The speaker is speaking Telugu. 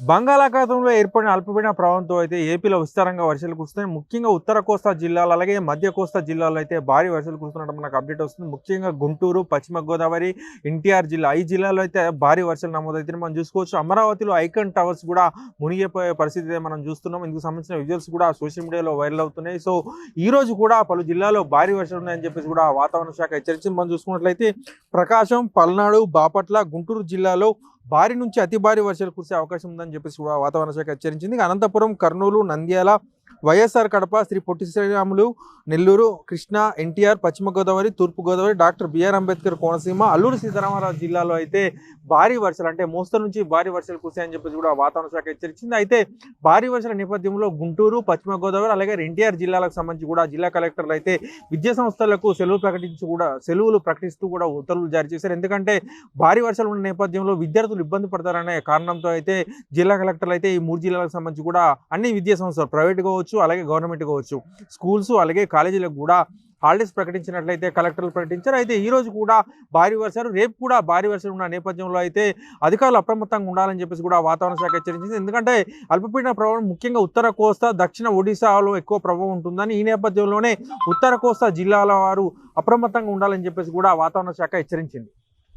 బంగాళాఖాతంలో ఏర్పడిన అల్పపీడన ప్రభావంతో అయితే ఏపీలో విస్తారంగా వర్షాలు కురుస్తున్నాయి. ముఖ్యంగా ఉత్తర కోస్తా జిల్లాలు అలాగే మధ్య కోస్తా జిల్లాలో అయితే భారీ వర్షాలు కురుస్తున్నట్టు మనకు అప్డేట్ వస్తుంది. ముఖ్యంగా గుంటూరు పశ్చిమ గోదావరి ఎన్టీఆర్ జిల్లా ఈ జిల్లాలో అయితే భారీ వర్షాలు నమోదైతే మనం చూసుకోవచ్చు అమరావతిలో ఐకన్ టవర్స్ కూడా మునిగిపోయే పరిస్థితి మనం చూస్తున్నాం. ఇందుకు సంబంధించిన విజువల్స్ కూడా సోషల్ మీడియాలో వైరల్ అవుతున్నాయి. సో ఈ రోజు కూడా పలు జిల్లాలో భారీ వర్షాలు ఉన్నాయని చెప్పేసి కూడా వాతావరణ శాఖ హెచ్చరించింది. మనం చూసుకున్నట్లయితే ప్రకాశం పల్నాడు బాపట్ల గుంటూరు జిల్లాలో భారీ నుంచి అతి భారీ వర్షాలు కురిసే అవకాశం ఉందని చెప్పేసి కూడా వాతావరణ శాఖ హెచ్చరించింది. అనంతపురం కర్నూలు నంద్యాల వైఎస్ఆర్ కడప శ్రీ పొట్టి శ్రీరాములు నెల్లూరు కృష్ణా ఎన్టీఆర్ పశ్చిమ గోదావరి తూర్పు గోదావరి డాక్టర్ బిఆర్ అంబేద్కర్ కోనసీమ అల్లూరు సీతారామరాజు జిల్లాలో అయితే భారీ వర్షాలు అంటే మోస్తరు నుంచి భారీ వర్షాలు కురిశాయని చెప్పేసి కూడా వాతావరణ శాఖ హెచ్చరించింది. అయితే భారీ వర్షాల నేపథ్యంలో గుంటూరు పశ్చిమ గోదావరి అలాగే ఎన్టీఆర్ జిల్లాలకు సంబంధించి కూడా జిల్లా కలెక్టర్లు అయితే విద్యా సంస్థలకు సెలవులు ప్రకటించి కూడా సెలవులు ప్రకటిస్తూ కూడా ఉత్తర్వులు జారీ చేశారు. ఎందుకంటే భారీ వర్షాలు ఉన్న నేపథ్యంలో విద్యార్థులు ఇబ్బంది పడతారనే కారణంతో అయితే జిల్లా కలెక్టర్లు అయితే ఈ మూడు జిల్లాలకు సంబంధించి కూడా అన్ని విద్యా సంస్థలు ప్రైవేట్ కావచ్చు అలాగే గవర్నమెంట్ కావచ్చు స్కూల్స్ అలాగే కాలేజీలకు కూడా హాలిడేస్ ప్రకటించినట్లయితే కలెక్టర్లు ప్రకటించారు. అయితే ఈ రోజు కూడా భారీ వర్షాలు రేపు కూడా భారీ వర్షాలు ఉన్న నేపథ్యంలో అయితే అధికారులు అప్రమత్తంగా ఉండాలని చెప్పేసి కూడా వాతావరణ శాఖ హెచ్చరించింది. ఎందుకంటే అల్పపీడన ప్రభావం ముఖ్యంగా ఉత్తర కోస్తా దక్షిణ ఒడిశాలో ఎక్కువ ప్రభావం ఉంటుందని ఈ నేపథ్యంలోనే ఉత్తర కోస్తా జిల్లాల వారు అప్రమత్తంగా ఉండాలని చెప్పేసి కూడా వాతావరణ శాఖ హెచ్చరించింది.